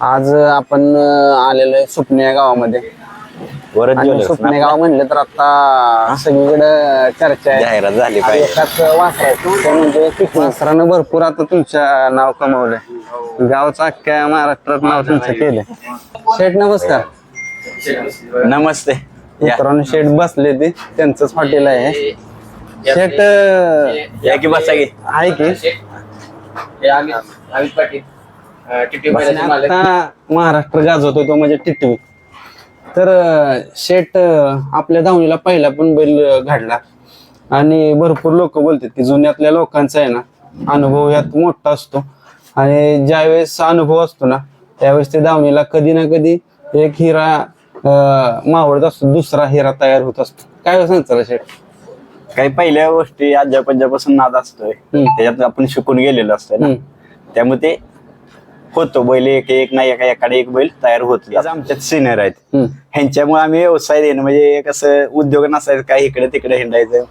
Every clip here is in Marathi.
आज आपण आलेलो आहे सुपणे या गावामध्ये. वरच आणि ज्वेलर्स सुपणे गाव म्हणलं तर आता सगळीकडे चर्चा आहे. जाहिरात झाली पाहिजे. एकाच ते म्हणजे किती वासरानं भरपूर आता तुमच्या नाव कमवलंय. गावचं अख्ख्या महाराष्ट्रात नाव तुमचं केलंय. शेठ नमस्कार. नमस्ते. या. मित्रांनो शेठ बसले ते. त्यांचंच हॉटेल आहे. शेठ अं, या की बसा की. आहे की? आता महाराष्ट्र गाजवतो तो म्हणजे टिटवी. तर अं, अं, आपल्या धावणीला पहिला पण बैल अं, घडला. आणि भरपूर लोक बोलतात की जुन्यातल्या लोकांचा आहे ना अनुभव यात मोठा असतो. आणि ज्यावेळेस अनुभव असतो ना त्यावेळेस ते धावणीला कधी ना कधी एक हिरा अं, मावळत असतो दुसरा हिरा तयार होत असतो. काय सांगता शेठ? काही पहिल्या गोष्टी आज्या पंजापासून नाद असतोय. हम्म. त्याच्यात आपण शिकून गेलेलो असतोय ना. हम्म. त्यामुळे ते होतो. बैल एक एक नाही एका एकाडे एक बैल तयार होत आमच्यात सिनियर आहेत. ह्यांच्यामुळे आम्ही व्यवसाय देणं म्हणजे कसं उद्योग नसायचं काय इकडे तिकडे हिंडायचं.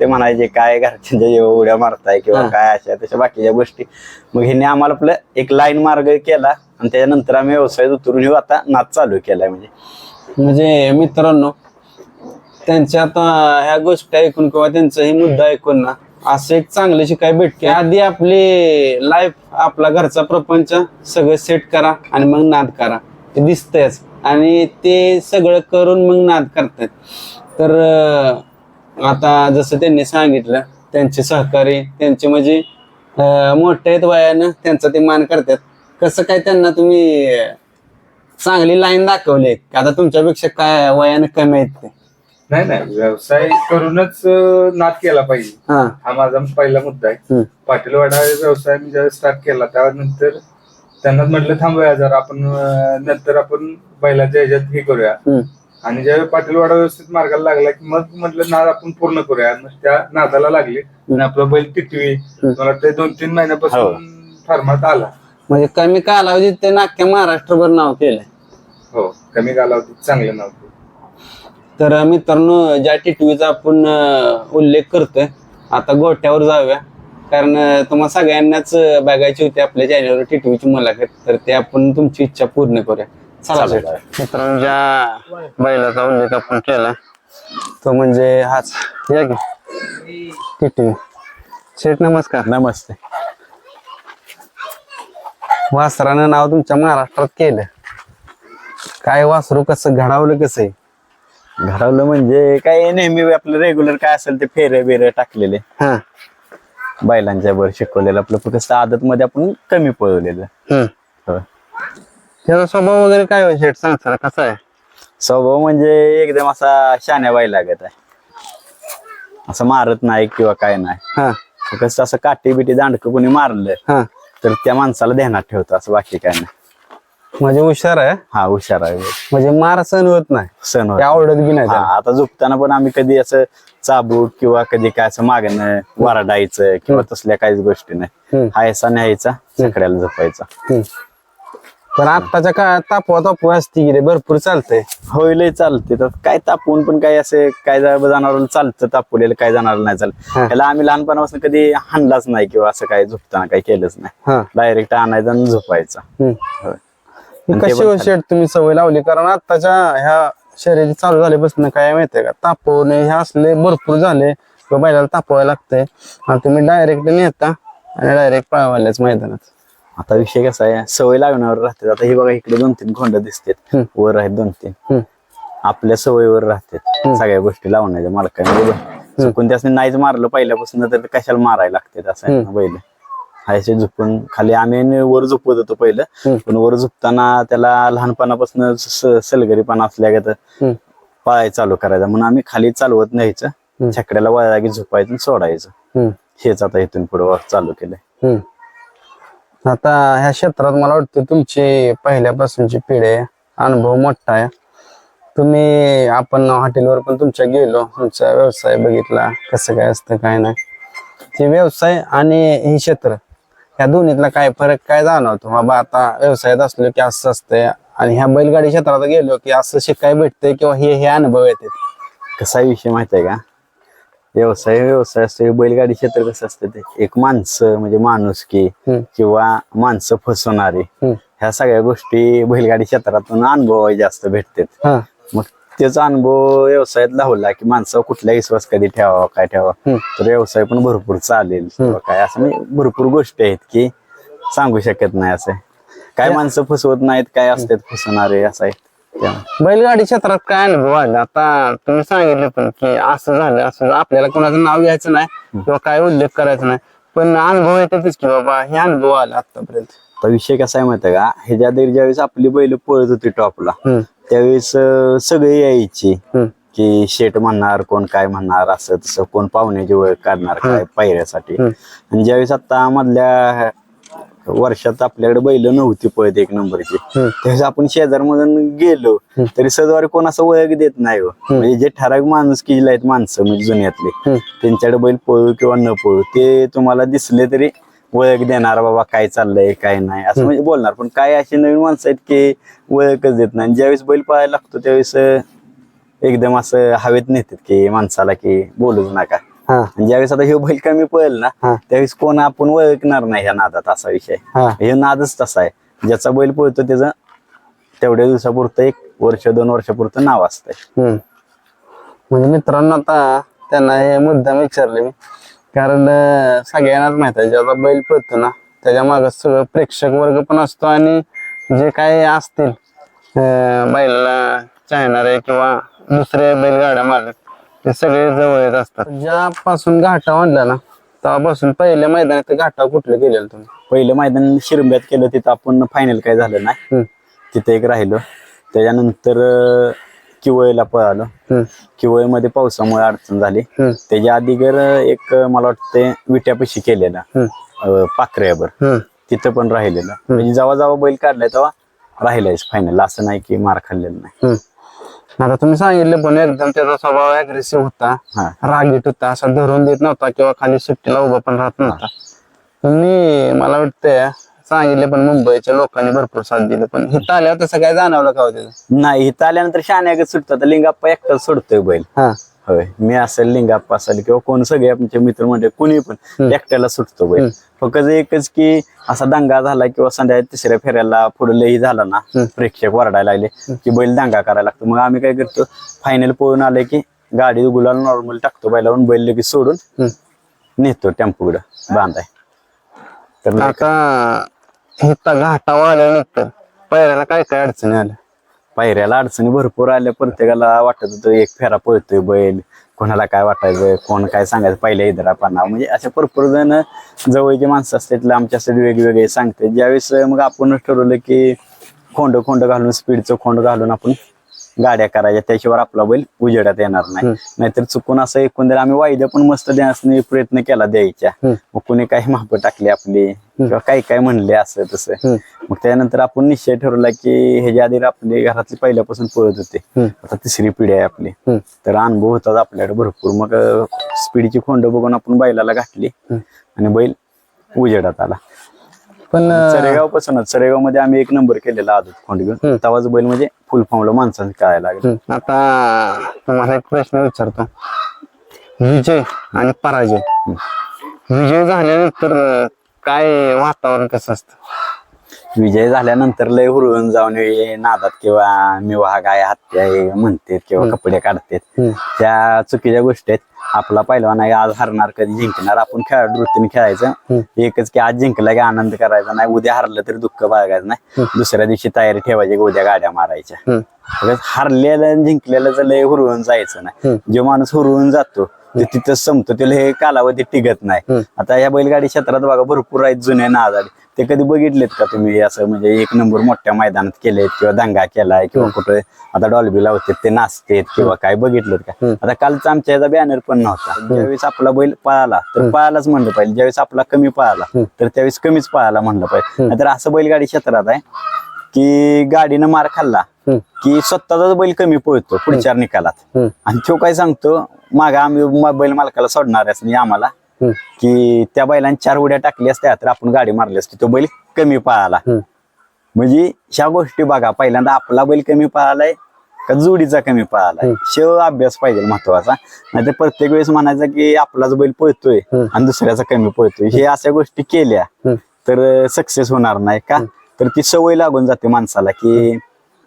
ते म्हणायचे काय घरच्यांच्या जेव्हा उड्या मारताय किंवा. काय अशा तशा बाकीच्या गोष्टी. मग ह्यांनी आम्हाला आपलं एक लाईन मार्ग केला आणि त्याच्यानंतर आम्ही व्यवसायात उतरून येऊ. आता नाच चालू केलाय म्हणजे. म्हणजे मित्रांनो त्यांच्या आता ह्या गोष्टी ऐकून किंवा त्यांचा ही मुद्दा ऐकून ना असं एक चांगलं शिकाय भेटते आधी आपली लाईफ आपला घरचा प्रपंच सगळं सेट करा आणि मग नाद करा. ते दिसतंयच. आणि ते सगळं करून मग नाद करतात तर आता जसं त्यांनी सांगितलं त्यांचे सहकारी त्यांचे म्हणजे मोठे आहेत वयानं त्यांचा ते मान करतात. कसं काय त्यांना तुम्ही चांगली लाईन दाखवली आता तुमच्यापेक्षा काय वयानं कमी आहेत ते? नाही नाही व्यवसाय करूनच अं, नाद केला पाहिजे. हा. हा माझा पहिला मुद्दा आहे. पाटीलवाडा व्यवसाय मी ज्यावेळेस स्टार्ट केला त्यानंतर त्यांना म्हटलं थांबूया जर आपण अं, नंतर आपण बैलाच्या ह्याच्यात हे करूया. हम्म. आणि ज्यावेळी पाटीलवाडा व्यवस्थित मार्गाला लागला की मग म्हटलं नाद आपण पूर्ण करूया. मग त्या नादाला लागले. आणि आपला बैल टिटवी मला वाटतं दोन तीन महिन्यापासून फार्मात आला. म्हणजे कमी कालावधीत ते नाक्या महाराष्ट्रभर नाव केलंय. हो कमी कालावधीत चांगलं नाव तर मित्रांनो ज्या टिटवीचा आपण उल्लेख करतोय आता गोट्यावर जाऊया. कारण तुम्हाला सगळ्यांनाच बघायची होती आपल्या चॅनलवर टिटवीची मुलाखत. तर ते आपण तुमची इच्छा पूर्ण करूया. चला. मित्रांनो ज्या बैलाचा उल्लेख आपण केला तो म्हणजे हाच या की टिटवी. शेठ नमस्कार. नमस्ते. वासरानं नाव तुमच्या महाराष्ट्रात केलं. काय वासरू कसं घडावलं कसं आहे? घडवलं म्हणजे काय नेहमी आपलं रेग्युलर काय असेल ते फेरे बिरे टाकलेले. हा. बैलांच्या वर शिकवलेलं आपलं फक्त आदत मध्ये आपण कमी पळवलेलं. हम्म. हो. त्याचा स्वभाव वगैरे काय हो शेठ? सांगता कसा आहे? स्वभाव म्हणजे एकदम असा शाण्या बाई लागत आहे. असं मारत नाही किंवा काय नाही. हा. कसं असं काठी बिटी दांडकं कोणी मारलं हा. तर त्या माणसाला ध्यानात ठेवतो असं बाकी काय नाही. म्हणजे हुशार आहे? हा हुशार आहे. म्हणजे मार सहन होत नाही. सण ते आवडत बी नाही हा त्याला. आता झोपताना पण आम्ही कधी असं चाबूक किंवा कधी काय असं मागणं वरडायचं किंवा तसल्या काहीच गोष्टी नाही. हम्म. हायसा न्यायचा सकड्याला झोपायचा हम्म. पण आत्ताच्या काळात तापवा तापवा असती की रे भरपूर चालतंय. होईल चालते तर काय तापवून पण काय असे काय जाणार चालतं तापवलेलं काय जाणार नाही चालत. हा. त्याला आम्ही लहानपणापासून कधी हाणलाच नाही किंवा असं काय झोपताना काही केलंच नाही. हा. डायरेक्ट आणायचा आणि झोपायचा. हम्म. होय. आणि ते कशी हो शेठ तुम्ही सवय लावली? कारण आत्ताच्या ह्या शर्यती चालू झाल्यापासून काय माहितीये का? तापवणे हे असले भरपूर झाले. किंवा बैलाला तापवायला लागतंय. आणि तुम्ही डायरेक्ट नेता आणि डायरेक्ट पळवायलाच मैदानात. आता विषय कसा आहे? सवय लागण्यावर राहते आता हे बघा इकडे दोन तीन खोंड दिसतात. हम्म. वर आहेत दोन तीन हम्म. आपल्या सवयीवर राहतात. सगळ्या गोष्टी लावण्याच्या मालकाने. त्यासनी नाहीच मारलं पहिल्यापासून तर ते कशाला मारायला लागते असं आहे ना बैल? हायचे झुपून खाली आम्ही वर झोपत होतो पहिलं. पण वर झोपताना त्याला लहानपणापासून सलगरीपणा असल्या हम्म. पाय चालू करायचा. म्हणून आम्ही खाली चालवत न्यायचं. छकड्याला वया जागी झोपायचं सोडायचं. हेच आता इथून पुढे चालू केलंय. आता ह्या क्षेत्रात मला वाटतं तुमची पहिल्यापासूनची पिढी आहे अनुभव मोठा आहे. तुम्ही आपण हॉटेलवर पण तुमच्या गेलो. तुमचा व्यवसाय बघितला. कसं काय असतं काय नाही. ते व्यवसाय आणि हे क्षेत्र ह्या दोन्हीतला काय फरक काय जाणवतो? बाबा आता व्यवसायात असलो की असं असतंय आणि ह्या बैलगाडी क्षेत्रात गेलो की असं शिकाय भेटतंय किंवा हे हे अनुभव येतात. कसा विषय माहीत आहे का? व्यवसाय व्यवसाय असतो बैलगाडी क्षेत्र कसं असतं ते? एक माणसं म्हणजे माणुसकी हम्म. किंवा माणसं फसवणारी. ह्या सगळ्या गोष्टी बैलगाडी क्षेत्रातून अनुभव जास्त भेटतात. मग त्याचा अनुभव व्यवसायात लावला की माणसावर कुठला विश्वास कधी ठेवावा काय ठेवावा. तर व्यवसाय पण भरपूर चालेल. किंवा काय? असं म्हणजे भरपूर गोष्टी आहेत की सांगू शकत नाही असं. काय माणसं फसवत नाहीत काय असतात फसवणारे असं आहे. बैलगाडी क्षेत्रात काय अनुभव आला? आता तुम्ही सांगितलं पण की असं झालं असं आपल्याला कोणाचं नाव घ्यायचं नाही किंवा काय उल्लेख करायचा नाही. पण अनुभव येतातच की बाबा हे अनुभव आला आतापर्यंत. आता विषय कसा आहे माहिती आहे का? ह्याच्या आधी ज्यावेळेस आपली बैल पळत होती टॉपला हम्म, त्यावेळेस अं, सगळे यायची हम्म, की शेट म्हणणार कोण काय म्हणणार असं तसं कोण पाहुण्याची ओळख काढणार काय पायऱ्यासाठी. हम्म. आणि ज्यावेळेस आता मधल्या वर्षात आपल्याकडे बैल नव्हती पळत एक नंबरची. त्यावेळेस आपण शेजारमधून गेलो तरी सदवारी कोण असं ओळख देत नाही हो. म्हणजे जे ठराविक माणूस की आहेत माणसं म्हणजे जुन्यातले. त्यांच्याकडे बैल पळू किंवा न पळू ते तुम्हाला दिसले तरी ओळख देणार बाबा काय चाललंय काय नाही. असं म्हणजे बोलणार. पण काय असे नवीन माणसं आहेत की ओळखच देत नाही. ज्यावेळेस बैल पळायला लागतो त्यावेळेस एकदम असं हवेत नेतात की माणसाला की बोलूच नका. आणि ज्यावेळेस आता हे बैल कमी पळेल ना. त्यावेळेस कोण आपण ओळखणार नाही ह्या नादात असा विषय. हा. हे नादच तसा आहे. ज्याचा बैल पळतो त्याचं तेवढ्या दिवसापुरतं एक वर्ष दोन वर्षापुरतं नाव असतंय. म्हणजे मित्रांनो आता त्यांना हे मुद्दाम विचारले मी. कारण सगळ्यांनाच माहीत आहे जेव्हा बैल पळतो ना त्याच्या माग सगळं प्रेक्षक वर्ग पण असतो आणि जे काही असतील बैलाला चाहणारे किंवा दुसरे बैलगाड्या मालक ते सगळे जवळ येत असतात. ज्यापासून घाटाव आणला ना तेव्हापासून पहिल्या मैदानात घाटाव कुठलं गेलेलं तुम्ही? पहिलं मैदान शिरंब्यात केलं तिथं आपण फायनल काय झालं नाही. तिथे एक राहिलो. त्याच्यानंतर अं, किवळला पळालो. हम्म, किवळमध्ये पावसामुळे अडचण झाली. त्याच्या आधीगर एक अं, मला वाटतं विट्यापाशी केलेला. अं, पाखऱ्यावर. हम्म. तिथं पण राहिलेलं. म्हणजे जेव्हा जेव्हा बैल काढलाय तेव्हा राहिलायच फायनल असं नाही की मार खाल्लेलं नाही. हम्म. आता तुम्ही सांगितलं पण एकदम त्याचा स्वभाव अग्रेसिव्ह होता. हा. रागीट होता असा धरून देत नव्हता किंवा खाली सुट्टीला उभा पण राहत नव्हता. तुम्ही मला वाटतंय सांगितले पण मुंबईच्या लोकांनी भरपूर साथ दिली पण हिथं आल्यावर तसं काय जाणवलं का होतं नाही इथं आल्यानंतर शाण्यागत सुटतात लिंगाप्पा एकटाच सोडतोय बैल. हा. होय. मी असेल लिंगाप्पा असेल किंवा कोण सगळे आमचे मित्र म्हणजे कोणी पण एकट्याला सुटतो बैल फक्त एकच की असा दंगा झाला किंवा संध्याकाळी तिसऱ्या फेऱ्याला पुढे लई झाला ना प्रेक्षक वरडायला लागले की बैल दंगा करायला लागतो. मग आम्ही काय करतो फायनल पळून आले की गाडी गुलाल नॉर्मल टाकतो बैलावरून बैल लगेच सोडून. नेतो टेम्पोकडं बांधाय. तर आता हिथं घाटावर आल्यानंतर पहिल्याला काय काय अडचणी आल्या? पायऱ्याला अडचणी भरपूर आल्या प्रत्येकाला वाटत होतं एक फेरा पळतोय बैल. कोणाला काय वाटायचं कोण काय सांगायचं पहिल्या इदरा पाना. म्हणजे अशा भरपूर जण जवळचे माणसं असतात आमच्यासाठी वेगवेगळे सांगते ज्यावेळेस मग आपण ठरवलं की खोंड खोंड घालून स्पीडचं खोंड घालून आपण गाड्या करायच्या त्याशिवाय आपला बैल उजेडात येणार नाही. नाहीतर चुकून असं एकूण जर आम्ही वायद्या पण मस्त देण्याचा प्रयत्न केला द्यायच्या. मग कोणी काही माप टाकली आपली किंवा काही काय म्हणले असं तसं. मग त्यानंतर आपण निश्चय ठरवला की ह्याच्या आधी आपली घरातली पहिल्यापासून पळत होते. आता तिसरी पिढी आहे आपली. तर अनुभव होतात आपल्याकडे भरपूर. मग स्पीडची खोंड बघून आपण बैलाला घातली आणि बैल उजेडात आला. पण चरेगाव पासूनच चरेगावमध्ये आम्ही एक नंबर केलेला आदत खोंड घेऊन तेव्हाच बैल म्हणजे फुल फॉर्मला माणसांचं कळायला लागलं. आता तुम्हाला एक प्रश्न विचारतो. विजय आणि पराजय. विजय झाल्यानंतर काय वातावरण कसं असतं? विजय झाल्यानंतर लय हुरळून जाऊन हे नादात किंवा मी वाघ आहे हत्या आहे म्हणतात किंवा कपडे काढतात. त्या चुकीच्या गोष्टी आहेत. आपला पहिलवान आहे आज हरणार कधी जिंकणार? आपण खेळाडू वृत्तीने खेळायचं. एकच की आज जिंकला की आनंद करायचा नाही. उद्या हरलं तरी दुःख बाळगायचं नाही. दुसऱ्या दिवशी तयारी ठेवायची की उद्या गाड्या मारायच्या. हरलेलं जिंकलेलं लय हुरळून जायचं नाही. जो माणूस हुरळून जातो ते तिथंच संपतो. त्याला हे कालावधी टिकत नाही. आता या बैलगाडी क्षेत्रात बघा भरपूर आहेत जुने नादाडी. ते कधी बघितलेत का तुम्ही? असं म्हणजे एक नंबर मोठ्या मैदानात केलेत किंवा दंगा केलाय किंवा कुठे आता डॉल्बी लावतात ते नाचतेत किंवा काय बघितलं का? आता कालच आमच्या याचा बॅनर पण नव्हता. ज्यावेळेस आपला बैल पळाला तर पळालाच म्हणलं पाहिजे. ज्यावेळेस आपला कमी पळाला तर त्यावेळेस कमीच पळाला म्हणलं पाहिजे. नाहीतर असं बैलगाडी क्षेत्रात आहे की गाडीनं मार खाल्ला की स्वतःचाच बैल कमी पळतो पुढच्या निकालात. आणि तो काय सांगतो मागा आम्ही बैल मालकाला सोडणार असं आम्हाला हम्म. की त्या बैलांनी चार उड्या टाकली असत्या तर आपण गाडी मारली असती. तो बैल कमी पळाला. म्हणजे ह्या गोष्टी बघा पहिल्यांदा आपला बैल कमी पळालाय का जोडीचा कमी पळालाय? शेव अभ्यास पाहिजे महत्त्वाचा. नाहीतर प्रत्येक वेळेस म्हणायचं की आपलाच बैल पळतोय आणि दुसऱ्याचा कमी पळतोय. हे अशा गोष्टी केल्या. तर सक्सेस होणार नाही का? तर ती सवय लागून जाते माणसाला की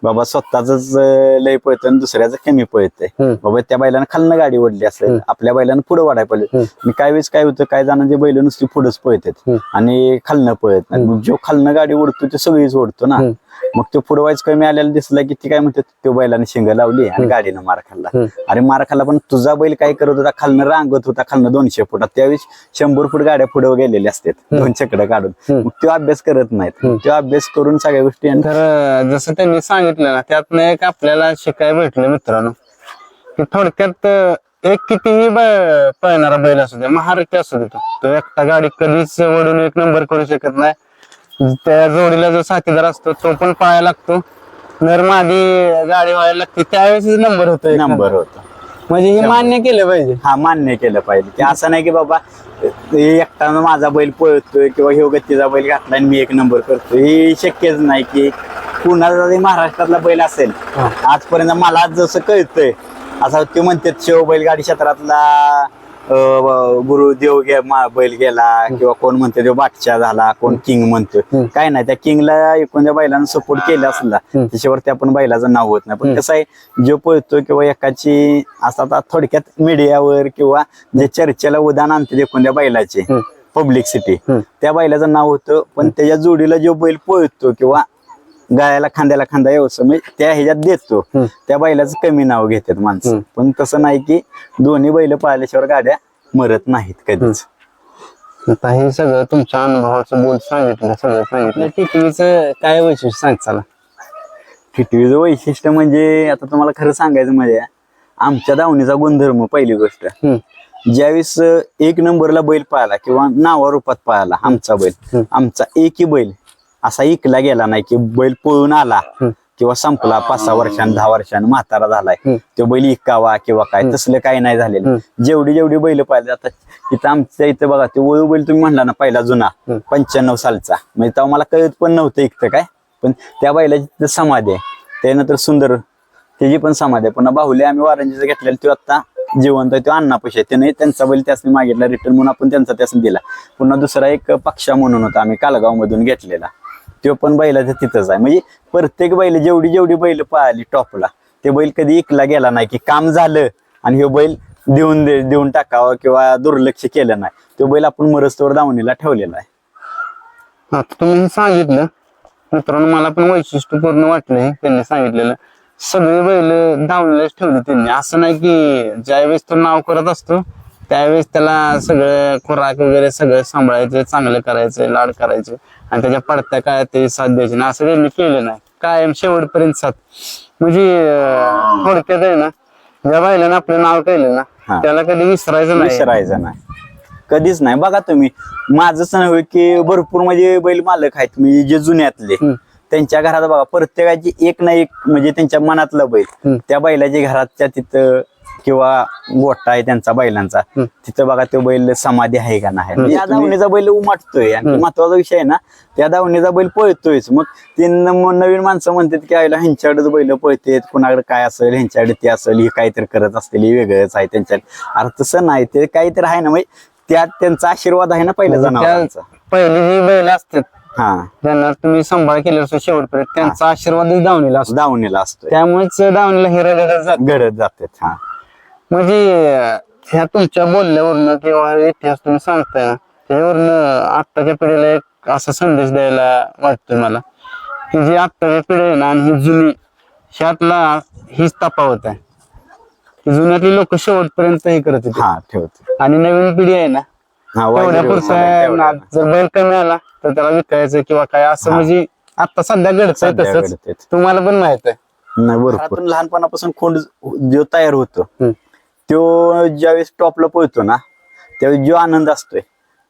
बाबा स्वतःच लय पळतं आणि दुसऱ्याचं कमी पळतंय. हम्म. बाबा त्या बैलानं खालनं गाडी ओढली असेल आपल्या बैलानं पुढे वाढायला पाहिजे. आणि काही वेळेस काय होतं काय जणांचे बैल नुसती पुढेच पळतात. हम्म. आणि खालनं पळत नाही. मग जो खालनं गाडी ओढतो ते सगळीच ओढतो ना. हम्म. मग तो पुढे वाईच कमी आलेला दिसला की ती काय म्हणते तो बैलाने शिंग लावली आणि गाडीनं मार खाल्ला. अरे मार खाल्ला पण तुझा बैल काय करत होता? खालनं रांगत होता खालनं दोनशे फुटात त्यावेळेस शंभर फूट गाड्या पुढे गेलेल्या असतात दोन चकडं काढून. मग तो अभ्यास करत नाहीत. तो अभ्यास करून सगळ्या गोष्टी आणि तर जसं त्यांनी सांगितलं ना त्यातनं एक आपल्याला शिकायला भेटलं मित्रांनो. की थोडक्यात एक कितीही पळणारा बैल असू दे महारथी असू दे तो. एकटा गाडी कधीच ओढून एक नंबर करू शकत नाही. त्या जोडीला जो साथीदार असतो तो पण पळायला लागतो. नर मादी गाडी व्हायला लागते त्यावेळेस नंबर होतो नंबर होता. म्हणजे हे मान्य केलं पाहिजे. हा मान्य केलं पाहिजे. की असं नाही की बाबा एकटा माझा बैल पळतोय किंवा ह्यो गतीचा बैल घातला आणि मी एक नंबर करतोय. हे शक्यच नाही की कुणाचा जरी महाराष्ट्रातला बैल असेल. आजपर्यंत मला आज जसं कळतंय असं ते म्हणतात शेव बैलगाडी क्षेत्रातला गुरुदेव गे बैल गेला किंवा कोण म्हणते तो बादशाह झाला कोण किंग म्हणतोय. काय नाही त्या किंगला एकूण त्या बैलांना सपोर्ट केला असला त्याच्यावरती आपण बैलाचं नाव होत नाही. पण कसं आहे जो पळतो किंवा एकाची असं आता थोडक्यात मीडियावर किंवा जे चर्चेला उदाहरण आणते एकूण त्या बैलाचे पब्लिक सिटी त्या बैलाचं नाव होतं पण त्याच्या जोडीला जो बैल पळतो किंवा गायला खांद्याला खांदा व्यवसाय म्हणजे त्या ह्याच्यात देतो. त्या बैलाचं कमी नाव घेतात माणसं. पण तसं नाही की दोन्ही बैल पाळल्याशिवाय गाड्या मरत नाहीत कधीच. आता हे सगळं तुमच्या अनुभवाचं बोल सांगितलं सगळं सांगितलं. टिटवीचं काय वैशिष्ट्य सांग चला. टिटवीचं वैशिष्ट्य म्हणजे आता तुम्हाला खरं सांगायचं म्हणजे आमच्या दावणीचा गुणधर्म पहिली गोष्ट. ज्यावेळेस एक नंबरला बैल पाळला किंवा नावा रूपात पाळला आमचा बैल आमचा एकही बैल असा इकला गेला नाही की बैल पळून आला किंवा संपला पाच सहा वर्षांनी दहा वर्षांनी म्हातारा झालाय. तो बैल इकावा किंवा काय तसलं काही नाही झालेलं. जेवढी जेवढी बैल पाहिजे आता इथं आमच्या इथं बघा ते वळू बैल तुम्ही म्हणला ना पहिला जुना पंच्याण्णव सालचा. म्हणजे तेव्हा मला कळत पण नव्हतं इकतं काय. पण त्या बैलाची समाधी आहे. त्यानंतर सुंदर त्याची पण समाधी आहे. पुन्हा बाहुले आम्ही वारंजीचं घेतलेला तो आता जिवंत आहे तो अण्णापशी आहे. त्याने त्यांचा बैल त्यासनी मागितला रिटर्न म्हणून आपण त्यांचा त्यासनी दिला. पुन्हा दुसरा एक पक्षा म्हणून होता आम्ही कालगाव मधून घेतलेला. तो पण बैलाचा तिथंच आहे. म्हणजे प्रत्येक बैल जेवढी जेवढी बैल पाळली टॉपला ते बैल कधी इकला गेला नाही की काम झालं आणि हे बैल देऊन दे देऊन टाकावा किंवा दुर्लक्ष केलं नाही. तो बैल आपण मरस्तवर दावणीला ठेवलेला आहे. आता तुम्ही हे सांगितलं. मित्रांनो मला पण वैशिष्ट्यपूर्ण वाटलं हे त्यांनी सांगितलेलं. सगळे बैल धावलेच ठेवले त्यांनी. असं नाही की ज्यावेळेस तो नाव करत असतो त्यावेळेस त्याला सगळं खुराक वगैरे सगळं सांभाळायचं चांगलं करायचं लाड करायचे. आणि त्याच्या पडत्या काय ते साथ द्यायचे. ना असं त्यांनी केलं नाही. कायम शेवटपर्यंत साथ. म्हणजे थोडक्यात आहे ना ज्या बैलानं आपलं नाव केलं ना. त्याला कधी विसरायचं नाही. विसरायचं नाही. कधीच नाही. बघा तुम्ही माझंच नव्हे की भरपूर म्हणजे बैल मालक आहेत. म्हणजे जे जुन्यातले. त्यांच्या घरात बघा प्रत्येकाची एक ना एक म्हणजे त्यांच्या मनातलं बैल. त्या बैलाच्या घराच्या तिथं किंवा गोठा आहे त्यांचा बैलांचा तिथं बघा तो बैल समाधी आहे का नाही. म्हणजे या दावणीचा बैल उमटतोय. आणि महत्त्वाचा विषय आहे ना त्या दावणीचा बैल पळतोयच. मग ते नवीन माणसं म्हणतात की आईला ह्यांच्याकडेच बैल पळतेत कुणाकडे काय असेल ह्यांच्याकडे ते असेल हे काहीतरी करत असतील हे वेगळंच आहे त्यांच्या अरे तसं नाही ते काहीतरी आहे ना म्हणजे त्यात त्यांचा आशीर्वाद आहे ना पहिल्या जनावरांचा त्या पहिली जी बैल असतात हा. त्यांना तुम्ही सांभाळ केले असतो शेवटपर्यंत त्यांचा आशीर्वादच दावणीला असतो. दावणीला असतोय. त्यामुळेच दावणीला हिरा जात. घडत जातात हा. म्हणजे ह्या तुमच्या बोलण्यावरनं किंवा इतिहास तुम्ही सांगताय ना त्याच्यावरनं आत्ताच्या पिढीला एक असा संदेश द्यायला वाटतोय मला. की जी आत्ताची पिढी आहे ना आणि ही जुनी ह्यातला हीच तफावत आहे. की जुन्यातली लोक शेवटपर्यंत हे करत होते. हा ठेवतो. आणि नवीन पिढी आहे ना हा तेवढ्या. जर बैल कमी आला तर त्याला विकायचं किंवा काय असं म्हणजे आता सध्या घडतंय तसंच. तुम्हाला पण माहीत आहे. नाही लहानपणापासून खोंड जो तयार होतो. तो ज्यावेळेस टॉपला पोहतो ना त्यावेळेस जो आनंद असतोय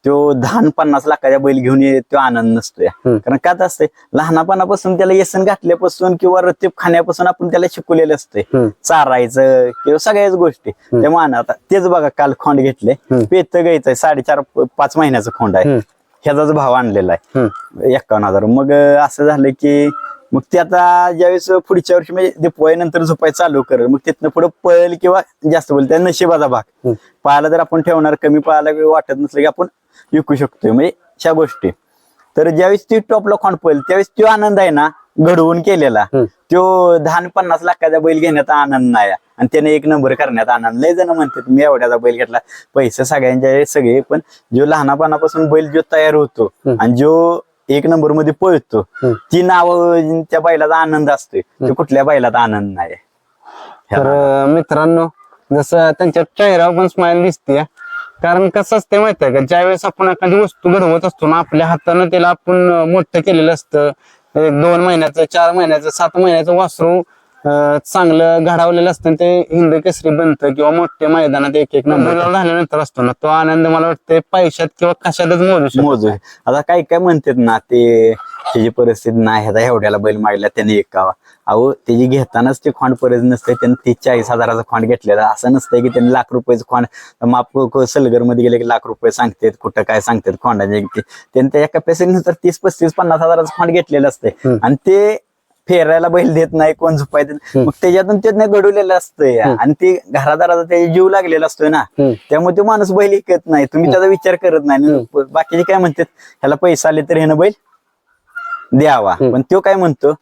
तो दहा पन्नास लाखाच्या बैल घेऊन ये तो आनंद नसतोय. कारण का तर असतंय लहानपणापासून त्याला व्यसन घातल्यापासून किंवा रतीब खाण्यापासून आपण त्याला शिकवलेलं असतंय. चारायचं किंवा सगळ्याच गोष्टी त्यामुळे आता तेच बघा काल खोंड घेतले. पेत घ्यायचंय साडेचार पाच महिन्याचं खोंड आहे. ह्याचाच भाव आणलेला आहे. एक्कावन्न हजार मग असं झालं की मग ते आता ज्यावेळेस पुढच्या वर्षी म्हणजे दिपवाळी नंतर झोपाय चालू करेल मग तिथनं पुढे पळेल किंवा जास्त बोल त्या नशिबाचा भाग. पाहायला जर आपण ठेवणार कमी पाहायला वाटत नसलं की आपण विकू शकतोय म्हणजे ह्या गोष्टी तर ज्यावेळेस ती टॉपला खोंड पडेल त्यावेळेस तो आनंद आहे ना घडवून केलेला. तो दहा आणि पन्नास लाखाचा बैल घेण्याचा आनंद नाही आणि त्याने एक नंबर करण्यात आनंद लय जण म्हणतात मी एवढ्याचा बैल घेतला पैसे सगळ्यांचे आहेत सगळे पण जो लहानपणापासून बैल जो तयार होतो. आणि जो एक नंबरमध्ये पळतो. ती नाव त्या बैलाचा आनंद असतोय. तो कुठल्या बैलाचा आनंद नाही. तर मित्रांनो जसं त्यांच्या चेहऱ्यावर पण स्माइल दिसते कारण कसं असते माहितीये का? ज्यावेळेस आपण एखादी वस्तू घडवत असतो ना आपल्या हातानं त्याला आपण मोठं केलेलं असतं. एक दोन महिन्याचं चार महिन्याचं सात महिन्याचं वासरू चांगलं घडवलेलं असतं ते हिंद केसरी बनतं किंवा मोठ्या मैदानात एक एक नंबर झाल्यानंतर असतो ना तो आनंद मला वाटतं पैशात किंवा कशातच मोजू मोजू. आता काय काय म्हणतात ना ते त्याची परिस्थिती नाही. आता एवढ्याला बैल मारला त्याने एकावा अहो त्याची घेतानाच ते खोंड परिस्थिती नसते त्याने तीस चाळीस हजाराचा खोंड घेतलेला. असं नसतंय की त्यांनी लाख रुपयाचं खोंड माप सलगरमध्ये गेले की लाख रुपये सांगतात कुठं काय सांगतात खोंडाचे त्यांनी त्याच्या कॅपॅसिटीनुसार तीस पस्तीस पन्नास हजाराचं खोंड घेतलेलं हम्म. आणि ते फेरायला बैल देत नाही कोण झुपाय देत. मग त्याच्यातून त्याने घडवलेलं असतंय आणि ते घरादाराचा त्याचा जीव लागलेला असतोय ना. त्यामुळे तो माणूस बैल ऐकत नाही. तुम्ही त्याचा विचार करत नाही. बाकीचे काय म्हणतात? ह्याला पैसे आले तर ह्यानं बैल द्यावा. पण तो काय म्हणतो?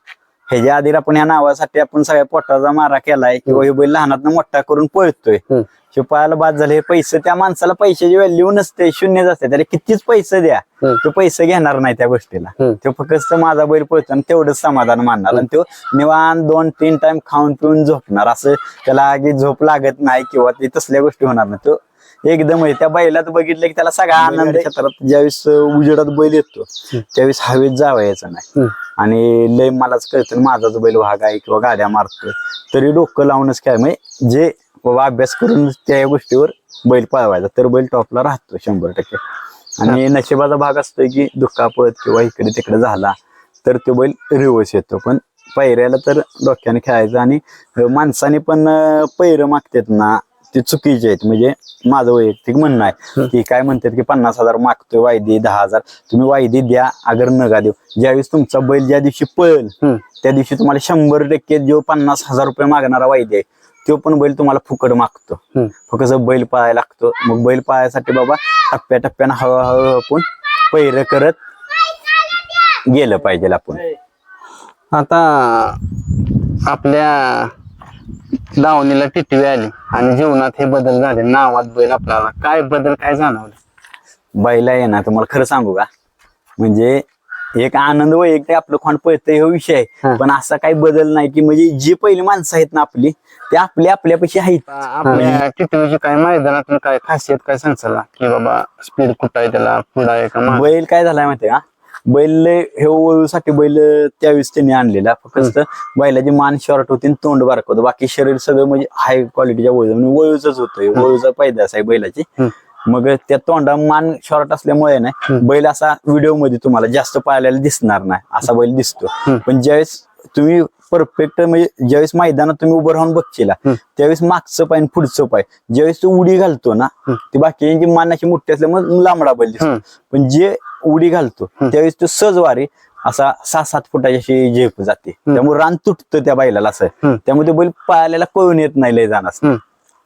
ह्याच्या आधी आपण ह्या नावासाठी आपण सगळ्या पोटाचा मारा केलाय किंवा हे बैल लहानात मोठा करून पळतोय. शिपायाला बाद झाले हे पैसे त्या माणसाला पैशाची व्हॅल्यू नसते शून्यच असते. त्याला कितीच पैसे द्या. तो पैसे घेणार नाही त्या गोष्टीला. तो फक्त माझा बैल पळतो आणि तेवढंच समाधान मानणार. आणि तो निवांत दोन तीन टाइम खाऊन पिऊन झोपणार. असं त्याला आगी झोप लागत नाही किंवा ते तसल्या गोष्टी होणार नाही. तो एकदम आहे. त्या बैलात बघितलं की त्याला सगळा आनंद क्षेत्रात ज्यावेळेस उजेडात बैल येतो त्यावेळेस हवेत जावं यायचं नाही. आणि लय मलाच कळतं माझाच बैल वाघ आहे किंवा गाड्या मारतोय. तरी डोकं लावूनच काय म्हणजे जे बाबा अभ्यास करून त्या गोष्टीवर बैल पळवायचा. तर बैल टॉपला राहतो शंभर टक्के. आणि नशिबाचा भाग असतोय की दुखापत किंवा इकडे तिकडे झाला तर तो बैल रिवर्स येतो. पण पैऱ्याला तर डोक्याने खेळायचं आणि माणसाने पण पैरं मागतात ना ते चुकीचे आहेत. म्हणजे माझं वैयक्तिक म्हणणं आहे की काय म्हणतात की पन्नास हजार मागतोय वायदी दहा हजार. तुम्ही वायदी द्या अगर नका देऊ. ज्यावेळेस तुमचा बैल ज्या दिवशी पळेल. त्या दिवशी तुम्हाला शंभर टक्के जो पन्नास हजार रुपये मागणारा वायदे आहे तो पण बैल तुम्हाला फुकट मागतो. फक्त बैल पाळायला लागतो मग बैल पाळायसाठी बाबा टप्प्या टप्प्यानं हळूहळू आपण पैर करत गेलं पाहिजे आपण. आता आपल्या दावणीला टिटवी आली आणि जीवनात हे बदल झाले. नावात बैल आपल्याला काय बदल काय जाणवले? बैला आहे ना तुम्हाला खरं सांगू का? म्हणजे एक आनंद वैयक्तिक आपलं खोंड पळतं हे विषय. आहे. पण असा काही बदल नाही की म्हणजे जी पहिली माणसं आहेत ना आपली ते आपल्या आपल्यापाशी आहेत. आपल्या टिटवीची काय मैदानातून काय खासियत काय सांगचाल की बाबा स्पीड कुठं आहे त्याला पुढं आहे का? बैल काय झालाय माहितीये का? बैल हे वळूसाठी बैल त्यावेळेस त्यांनी आणलेला. फक्त बैलाची मान शॉर्ट होती आणि तोंड बारक होतं. बाकी शरीर सगळं म्हणजे हाय क्वालिटीच्या वळू म्हणजे वळूच होतं. वळूचा पैदास आहे बैलाची. मग त्या तोंडा मान शॉर्ट असल्यामुळे ना बैल असा व्हिडिओमध्ये तुम्हाला जास्त पाळलेला दिसणार नाही. असा बैल दिसतो. पण ज्यावेळेस तुम्ही परफेक्ट म्हणजे ज्यावेळेस मैदानात तुम्ही उभं राहून बघशीला त्यावेळेस मागचं पाय आणि पुढचं पाय ज्यावेळेस तो उडी घालतो ना ती बाकीची मान अशी मोठी असल्यामुळे लांबडा बैल दिसतो. पण जे उडी घालतो. त्यावेळेस तो सहजवारी असा सहा सात फुटाची अशी झेप जाते. त्यामुळे रान तुटतं त्या बैलाला असं. त्यामुळे ते बैल पाळायला कळून येत नाही लय जाणार.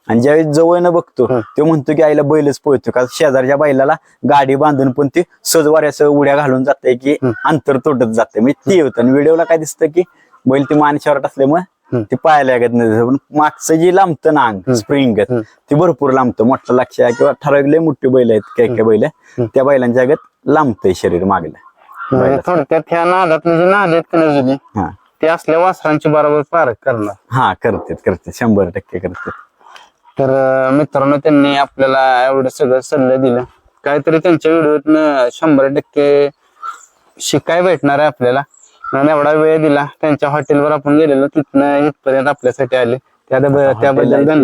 आणि ज्यावेळेस जवळनं बघतो तो म्हणतो की आईला बैलच पळतो. का शेजारच्या बैलाला गाडी बांधून पण ते सहजवाऱ्यासह उड्या घालून जाते की अंतर तुटत जाते. म्हणजे ते होतं. आणि व्हिडिओला काय दिसतं की बैल ते मान शॉर्ट असल्यामुळे ते पाहायला लागत नाही. पण मागचं जे लांबतं ना अंग स्प्रिंग ते भरपूर लांबतं. मोठं लक्ष किंवा ठराविक लय मोठी बैल आहेत काही काही बैल. त्या बैलांच्या जगात लांबतंय शरीर मागलं म्हणजे थोडक्यात ह्या नादात म्हणजे नाद आहेत का नाही जुनी, हा. ते असल्या वासरांची बरोबर पारख करणार. हा करतात करतात. शंभर टक्के करतात. तर अं, मित्रांनो त्यांनी आपल्याला एवढं सगळं सल्ले दिलं. काहीतरी त्यांच्या व्हिडिओतनं शंभर टक्के शिकाय भेटणार आहे आपल्याला. आणि एवढा वेळ दिला त्यांच्या हॉटेलवर आपण गेलेलो तिथनं इथपर्यंत आपल्यासाठी आले. त्या त्याबद्दल धन्यवाद.